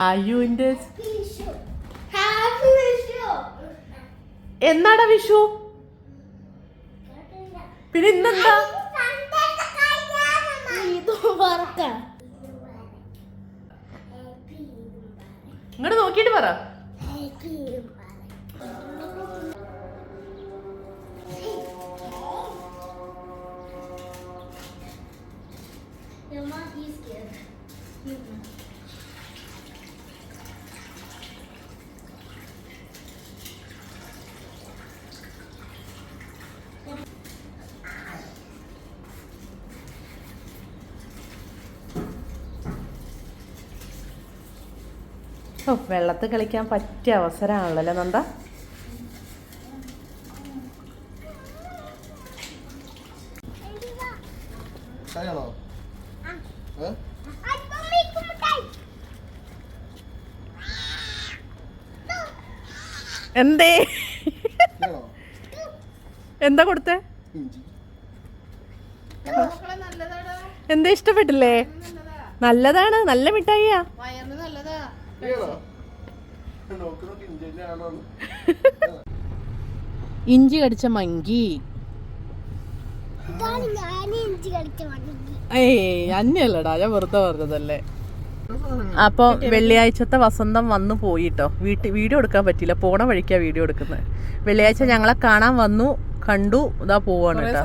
അയ്യുവിന്റെ Vishu happy Vishu എന്നാടാ വിഷു? പിന്നെ ഇന്നെന്താ? ഇങ്ങോട്ട് നോക്കിയിട്ട് പറ. He's scared. വെള്ളത്തിൽ കളിക്കാൻ പറ്റിയ അവസരമാണല്ലോ നന്ദ? എന്തേ? എന്താ കൊടുത്തേ? എന്താ ഇഷ്ടപ്പെട്ടില്ലേ? നല്ലതാണ് നല്ല മിഠായിയാ. ചായയാണോ? ഇഞ്ചി കടിച്ച മങ്കി. ഏയ് അന്യല്ലടാ ഞാൻ വെറുതെ പറഞ്ഞതല്ലേ. അപ്പൊ വെള്ളിയാഴ്ചത്തെ വസന്തം വന്നു പോയിട്ടോ? വീട്ടിൽ വീഡിയോ എടുക്കാൻ പറ്റില്ല പോണ വഴിക്കാ വീഡിയോ എടുക്കുന്നത്. വെള്ളിയാഴ്ച ഞങ്ങളെ കാണാൻ വന്നു കണ്ടു ഇതാ പോവാണ് കേട്ടോ.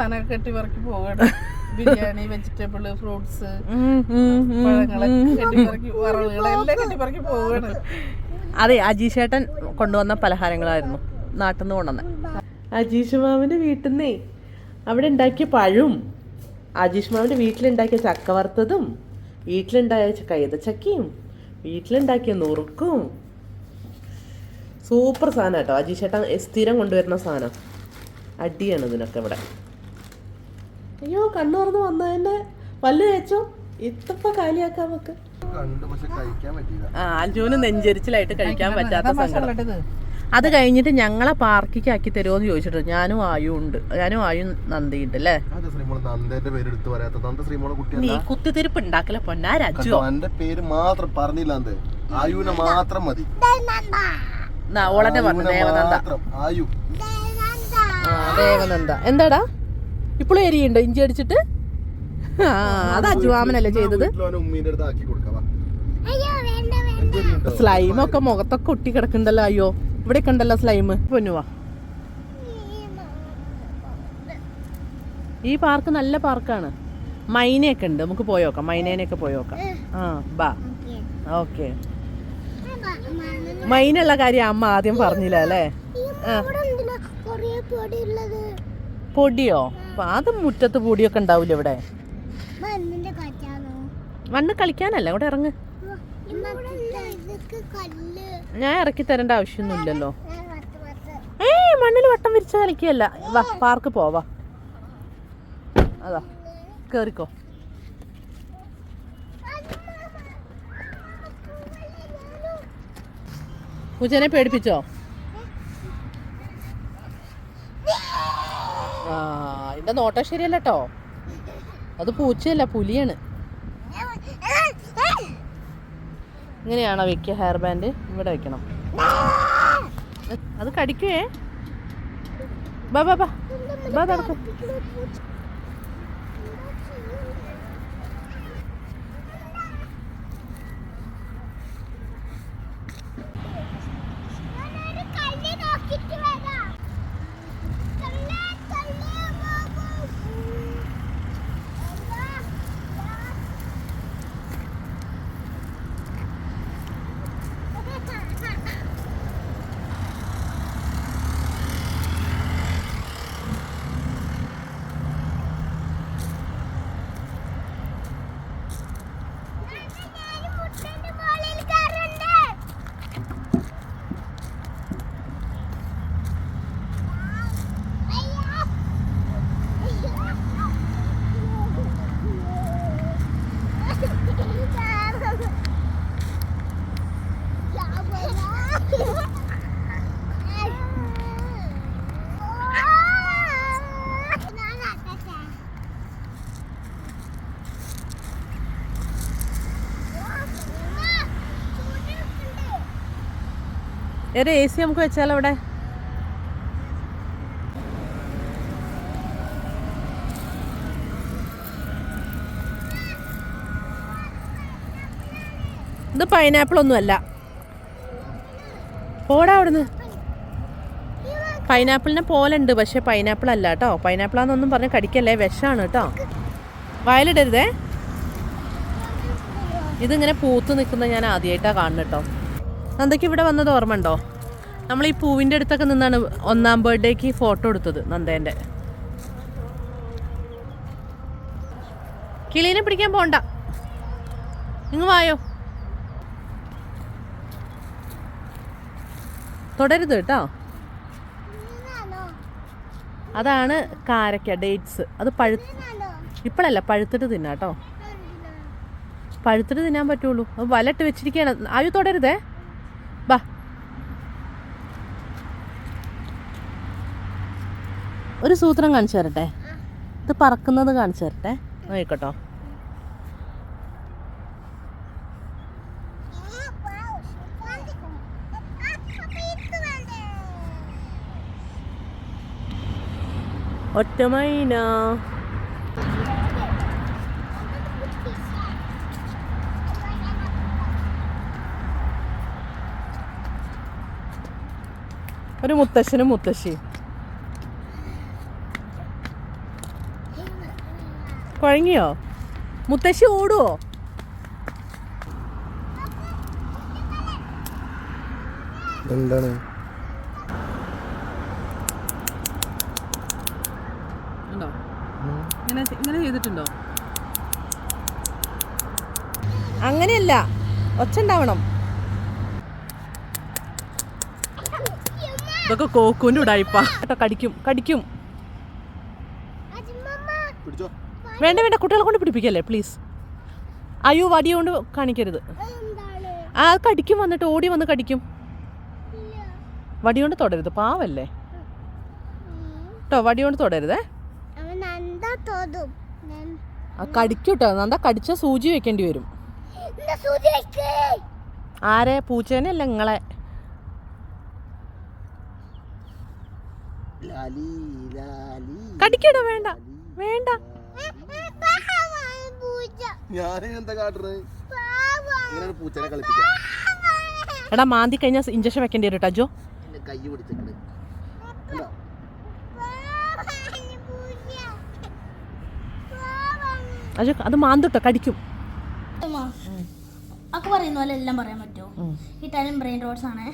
ബിരിയാണി വെജിറ്റബിൾ ഫ്രൂട്ട്സ് അതെ അജീഷേട്ടൻ കൊണ്ടുവന്ന പലഹാരങ്ങളായിരുന്നു നാട്ടിൽ നിന്ന് കൊണ്ടുവന്ന. അജീഷ് മാമിന്റെ വീട്ടിൽ നിന്നേ അവിടെ ഉണ്ടാക്കിയ പഴവും അജീഷ് മാമിന്റെ വീട്ടിലുണ്ടാക്കിയ ചക്ക വറുത്തതും വീട്ടിലുണ്ടായ കൈതച്ചക്കയും വീട്ടിലുണ്ടാക്കിയ നുറുക്കും. സൂപ്പർ സാധനം കേട്ടോ അജീഷേട്ടൻ സ്ഥിരം കൊണ്ടുവരുന്ന സാധനം. അടിയാണ് ഇതിനൊക്കെ ഇവിടെ. അയ്യോ കണ്ണു തുറന്ന് വന്നതിന്റെ പല്ല് തേച്ചോ? ഇത്തപ്പ കാലിയാക്കാൻ നമുക്ക്. കണ്ടു പക്ഷെ കഴിക്കാൻ പറ്റിയില്ല. ആ അഞ്ജുവിന് നെഞ്ചരിച്ചിലായിട്ട് കഴിക്കാൻ പറ്റാത്ത സങ്കടം. അത് കഴിഞ്ഞിട്ട് ഞങ്ങളെ പാർക്കിക്ക് ആക്കി തരുമോ എന്ന് ചോദിച്ചിട്ട് ഞാനും ആയു ഉണ്ട്. ഞാനും ആയും അല്ലേ? നന്ദ ശ്രീമോളെ നീ കുട്ടിയല്ല കുത്തിത്തിരിപ്പ് ഉണ്ടാക്കല പൊന്നാ രാജു. എന്റെ പേര് മാത്രം പറഞ്ഞില്ല ആയുവിനെ മാത്രം മതി. ഓളന്നെ പറഞ്ഞു ദേവനന്ദ. മാത്രം. ആയു. ദേവനന്ദ. എന്താടാ? ഇപ്പോഴും എരിയുണ്ടോ ഇഞ്ചി അടിച്ചിട്ട്? ആ അത് അജുവാമനല്ലേ ചെയ്തത്? വീട്ടിൽ അവനെ ഉമ്മീന്റെ അടുത്ത് ആക്കി കൊടുക്കാം വാ. അയ്യോ വേണ്ട വേണ്ട. എന്തേലും ഉണ്ടോ? സ്ലൈമൊക്കെ മുഖത്തൊക്കെ ഒട്ടി കിടക്കണ്ടല്ലോ അയ്യോ. ഇവിടെ ഉണ്ടല്ലോ സ്ലൈം പൊന്നുവാ ഈ പാർക്ക് നല്ല പാർക്കാണ്. മൈനയൊക്കെ ഉണ്ട്. നമുക്ക് പോയോക്കാം മൈനേനെയൊക്കെ പോയോക്കാം ആ ബാ. ഓക്കെ. മൈനുള്ള കാര്യം അമ്മ ആദ്യം പറഞ്ഞില്ല അല്ലേ? ആ. പൊടിയോ? അത് മുറ്റത്ത് പൊടിയൊക്കെ ഉണ്ടാവില്ല ഇവിടെ? മണ്ണ് കളിക്കാനല്ല ഇവിടെ ഇറങ്ങ് ഞാൻ ഇറക്കി തരേണ്ട ആവശ്യമൊന്നുമില്ലല്ലോ. ഏയ് മണ്ണിൽ വട്ടം വിരിച്ച കളിക്കുകയല്ല. വാ പാർക്ക് പോവാ. അതാ കേറിക്കോ. പൂജനെ പേടിപ്പിച്ചോ ആ ഇതിന്റെ നോട്ടം ശരിയല്ല കേട്ടോ അത് പൂച്ചയല്ല പുലിയാണ്. ഇങ്ങനെയാണോ വെക്കുക ഹെയർ ബാൻഡ് ഇവിടെ വെക്കണം. അത് കടിക്കുവേ. ബാ ബാ ബാ. ബാ നടക്ക്. ഒരു എ സി നമുക്ക് വെച്ചാലോ അവിടെ? ഇത് പൈനാപ്പിൾ ഒന്നുമല്ല പോടാ അവിടുന്ന്. പൈനാപ്പിളിനെ പോലെ ഉണ്ട് പക്ഷെ പൈനാപ്പിൾ അല്ല കേട്ടോ. പൈനാപ്പിളാന്നൊന്നും പറഞ്ഞ് കടിക്കല്ലേ വിഷമാണ് കേട്ടോ. വയലിടരുതേ. ഇതിങ്ങനെ പൂത്ത് നിൽക്കുന്നത് ഞാൻ ആദ്യമായിട്ടാണ് കാണുന്നത് കേട്ടോ. നന്ദയ്ക്ക് ഇവിടെ വന്നത് ഓർമ്മ ഉണ്ടോ നമ്മൾ ഈ പൂവിന്റെ അടുത്തൊക്കെ നിന്നാണ് ഒന്നാം ബർത്ത്ഡേക്ക് ഫോട്ടോ എടുത്തത് നന്ദേന്റെ. കിളീനെ പിടിക്കാൻ പോണ്ട. ഇങ്ങ് വായോ. തുടരുത് കേട്ടോ. അതാണ് കാരക്ക ഡേറ്റ്സ്. അത് പഴു ഇപ്പോഴല്ല പഴുത്തിട്ട് തിന്നാട്ടോ പഴുത്തിട്ട് തിന്നാൻ പറ്റുള്ളൂ. അത് വലട്ട് വെച്ചിരിക്കുകയാണ് ആയു തുടരുതേ ബാ ഒരു സൂത്രം കാണിച്ചു തരട്ടെ? ഇത് പറക്കുന്നത് കാണിച്ചു തരട്ടെ? നോക്കട്ടോ ഒറ്റമൈന ഒരു മുത്തശ്ശനും മുത്തശ്ശിയും. കുഴങ്ങിയോ? മുത്തശ്ശി ഓടുവോ? എന്താണ്? ഇങ്ങനെ ചെയ്തിട്ടുണ്ടോ? അങ്ങനെയല്ല. ഒച്ച ഉണ്ടാവണം ഇതൊക്കെ കോക്കൂന്റെ ഉടായിപ്പാ. കടിക്കും കടിക്കും. വേണ്ട വേണ്ട കുട്ടികളെ കൊണ്ട് പിടിപ്പിക്കല്ലേ പ്ലീസ് അയ്യോ വടി കൊണ്ട് കാണിക്കരുത്. ആ കടിക്കും വന്നിട്ട് ഓടി വന്ന് കടിക്കും. വടി കൊണ്ട് തൊടരുത് പാവല്ലേ? കേട്ടോ വടി കൊണ്ട് തൊടരുതേ. കടിക്കൂട്ടോ നന്ദ കടിച്ച സൂചി വെക്കേണ്ടി വരും. ആരെ? പൂച്ചേനെ അല്ല നിങ്ങളെ? കടിക്കട വേണ്ട വേണ്ട. ഞാൻ എന്താ കാട്ടുന്നത് പൂച്ചനെ കളിപ്പിക്കാം. എടാ മാന്തി കഴിഞ്ഞാൽ ഇഞ്ചക്ഷൻ വെക്കേണ്ടി വരും കേട്ടോ അജോ. എന്റെ കൈ? അജോ അത് മാന്തിട്ടോ കടിക്കും. ഒക്കെ പറയുന്ന പോലെ എല്ലാം പറയാൻ പറ്റുമോ. ഇറ്റാലിയൻ ബ്രെയിൻ റോഡ്സ് ആണ്.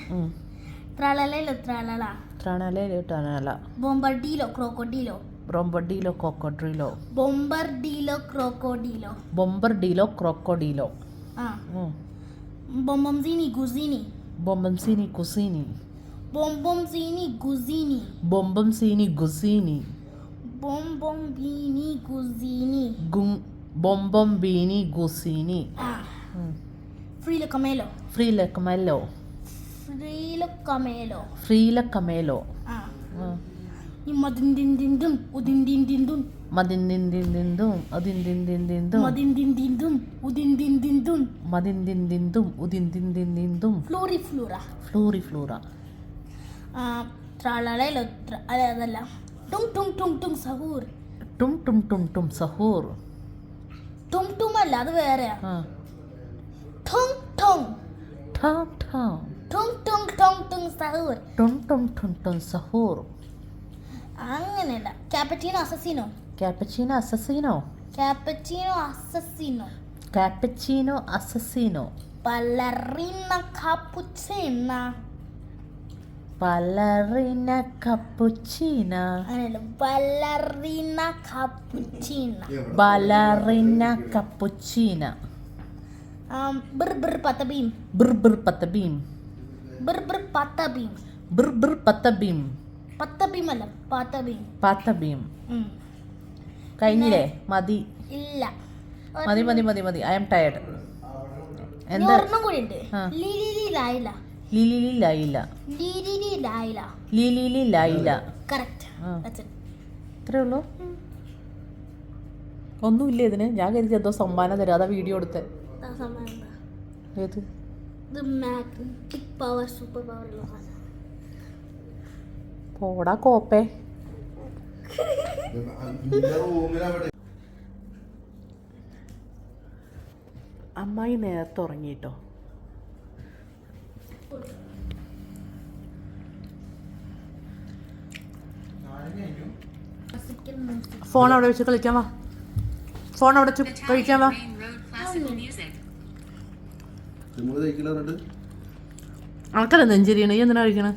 ത്രളലയിലോ ത്രളല? ത്രാണാലേ ടാനാല ബോംബർഡീലോ കോക്കോഡ്രിലോ ബോംബർഡിലോ ക്രോക്കോഡിലോ ബോംബർഡിലോ ക്രോക്കോഡിലോ ബൊംബർഡീലോ ക്രോക്കോഡീലോ ആ ബൊംബംസീനി ഗുസീനി ബൊംബംസീനി കുസീനി ബൊംബംസീനി ഗുസീനി ബൊംബംസീനി ഗുസീനി ബൊംബൊംബീനി ഗുസീനി ഗും ബൊംബംബീനി ഗുസീനി ആ ഫ്രീലോ കമേലോ ഫ്രീല കമേലോ ഫ്രീലോ കമേലോ ഫ്രീല കമേലോ ആ. ഈ മദിന്തിന്തിന്തും ഉദിന്തിന്തിന്തും മതിന്തിന്തിന്തിന്തും അതിന്തിന്തിന്തിന്തും മദിന്തിന്തിന്തും ഉദിന്തിന്തിന്തും മതിന്തിന്തിന്തും ഉദിന്തിന്തിന്തിന്തും ഫ്ലൂറി ഫ്ലൂറ ഫ്ലൂറി ഫ്ലൂറ ട്ര- അല്ല അതല്ല ടും ടും ടും ടും സഹൂർ ടും ടും ടും ടും സഹൂർ ടും ടും അല്ല അത് വേറെയാ ആ ഠും ഠും ഠാ ഠാ ടും ടും ടും ടും സഹൂർ ടും ടും ടും ടും സഹൂർ അങ്ങനെയല്ല. ക്യാപ്പറ്റീനോ അസസിനോ ക്യാപ്പച്ചീനോ അസസീനോ ക്യാപ്പറ്റീനോ അസസിനോ കാപ്പച്ചീനോ അസസീനോ പലറിന കാപ്പുച്ചിന പലറിന കപ്പുച്ചീന അങ്ങനെയല്ല. ബലറിന കാപ്പുച്ചിന ബലറിന കപ്പുച്ചീന ബിർ ബിർ പത്തബീം ബിർ ബിർ പത്തബീം ബിർ ബിർ പത്തബീം ബിർ ബിർ പത്തബീം കഴിഞ്ഞില്ലേ? മതി. ഇല്ല. മതി മതി മതി മതി. ഐ എം ടയർഡ് എന്താ? കൂടി ഉണ്ട്. Lily. Laila Lily. Laila. Lily. Laila correct. ഇത്രേ ഉള്ളൂ? ഒന്നുമില്ല ഇതിന്? ഞാൻ കരുതി എന്തോ സമ്മാനം തരാം. അതാ വീഡിയോ എടുത്തേ. സമ്മാനം ഏത്? പവർ സൂപ്പർ പവർ പോടാ കോപ്പേ. അമ്മായി നേരത്തെ ഉറങ്ങിട്ടോ. ഫോൺ അവിടെ വെച്ച് കളിക്കാൻ വാ. ഫോൺ അവിടെ വെച്ച് കഴിക്കാൻ വാ. അനക്കല്ല നെഞ്ചരിയണ ഈ എന്തിനാ കഴിക്കണേ?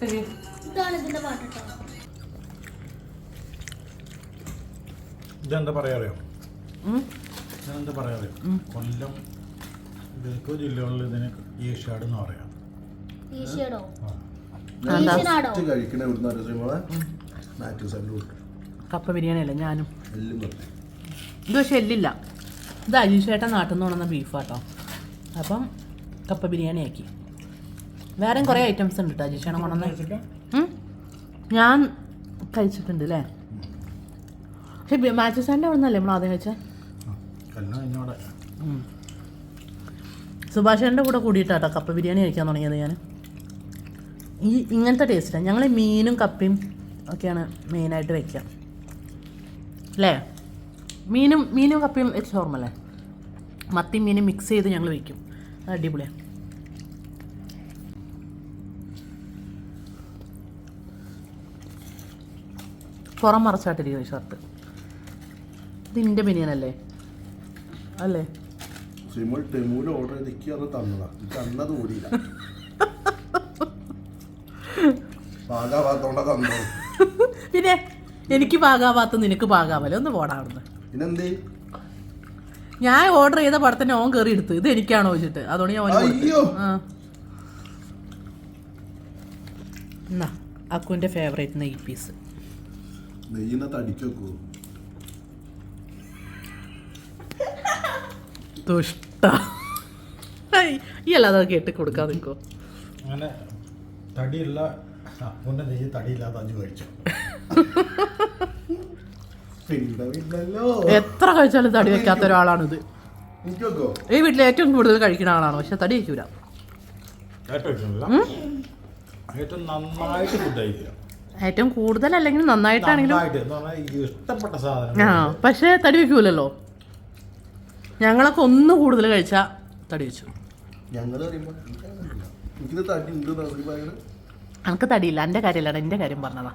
ഇതാണ് ഇതിന്റെ പാട്ട് കേട്ടോ. ഇതെന്താ പറയാറിയോ? ഇതെന്താ പറയാറിയോ? കൊല്ലം ഇതൊക്കെ ജില്ലകളിൽ ഇതിന് ഏഷ്യാഡ് എന്ന് പറയാം കഴിക്കണ ഇവിടുന്ന് അറിയാം സൈഡിൽ കപ്പ ബിരിയാണി അല്ല? ഞാനും. ഇത് പക്ഷെ എല്ലില്ല. ഇത് അജീഷേട്ടൻ നാട്ടിൽ നിന്ന് കൊണ്ടുവന്ന ബീഫാട്ടോ അപ്പം കപ്പ ബിരിയാണി ആക്കി വേറെയും കുറേ ഐറ്റംസ് ഉണ്ട് കേട്ടോ ജിഷണം കൊണ്ടുവന്ന ഞാൻ കഴിച്ചിട്ടുണ്ട് അല്ലേ പക്ഷെ മാച്ചു സാറിന്റെ അവിടെ നിന്നല്ലേ നമ്മൾ ആദ്യം കഴിച്ചത് സുഭാഷേന്റെ കൂടെ കൂടിയിട്ടാട്ടോ കപ്പ ബിരിയാണി കഴിക്കാൻ തുടങ്ങിയത് ഞാൻ ഈ ഇങ്ങനത്തെ ടേസ്റ്റാണ് ഞങ്ങൾ മീനും കപ്പയും ഒക്കെയാണ് മെയിനായിട്ട് വെക്കുക അല്ലേ മീനും മീനും കപ്പയും വെച്ച് ഓർമ്മല്ലേ മത്തി മീനും മിക്സ് ചെയ്ത് ഞങ്ങൾ വെക്കും. അത് അടിപൊളിയാണ് പുറം മറച്ചാട്ടിരിക്കും ഷർട്ട് ഇതിന്റെ ബനിയനല്ലേ അല്ലേ? ശ്രീമോൾ ടെമൂൽ ഓർഡർ ചെയ്ത് ഇക്ക് അത് തന്നതാ. എനിക്ക് തന്നത് ഓടിയില്ല. പാകാവാത്തോണ്ട തന്നത്. പിന്നെ എനിക്ക് പാകാവാത്ത നിനക്ക് പാകാമല്ലോ ഒന്ന് പോടാ അവിടുന്ന്. പിന്നെന്തേ? ഞാൻ ഓർഡർ ചെയ്ത പടത്തിന് ഓൻ കയറി എടുത്ത്. ഇത് എനിക്കാണോ വെച്ചിട്ട്. അതുകൊണ്ട് ഞാൻ ഓന് കൊടുത്തു. അയ്യോ! ആ. എന്നാ അക്കുവിന്റെ ഫേവറേറ്റ് നെയ് പീസ് നെയ്യിനെ അടിച്ചു വെക്കൂ. ദുഷ്ട ഈ അല്ലാതെ കേട്ട് കൊടുക്കാൻ നിൽക്കോ അങ്ങനെ തടിയുള്ള അപ്പന്റെ നെയ്യ് തടിയില്ലാതെ അഞ്ച് കഴിച്ചു. എത്ര കഴിച്ചാലും തടി വെക്കാത്ത ഒരാളാണിത്. ഈ വീട്ടിൽ ഏറ്റവും കൂടുതൽ കഴിക്കുന്ന ആളാണ് പക്ഷെ തടി വയ്ക്കൂല ഏറ്റവും നന്നായിട്ട് ഫുഡ് കഴിക്കുക. ഏറ്റവും കൂടുതൽ അല്ലെങ്കിൽ നന്നായിട്ടാണെങ്കിലും നന്നായിട്ട് എന്ന് പറഞ്ഞാൽ ഇഷ്ടപ്പെട്ട സാധനം ആ പക്ഷേ തടി വെക്കൂലല്ലോ ഞങ്ങളൊക്കെ ഒന്ന് കൂടുതൽ കഴിച്ചാൽ തടി വെച്ചു. എനിക്ക് തടിയില്ല എന്റെ കാര്യമല്ല എന്റെ കാര്യം പറഞ്ഞതാ.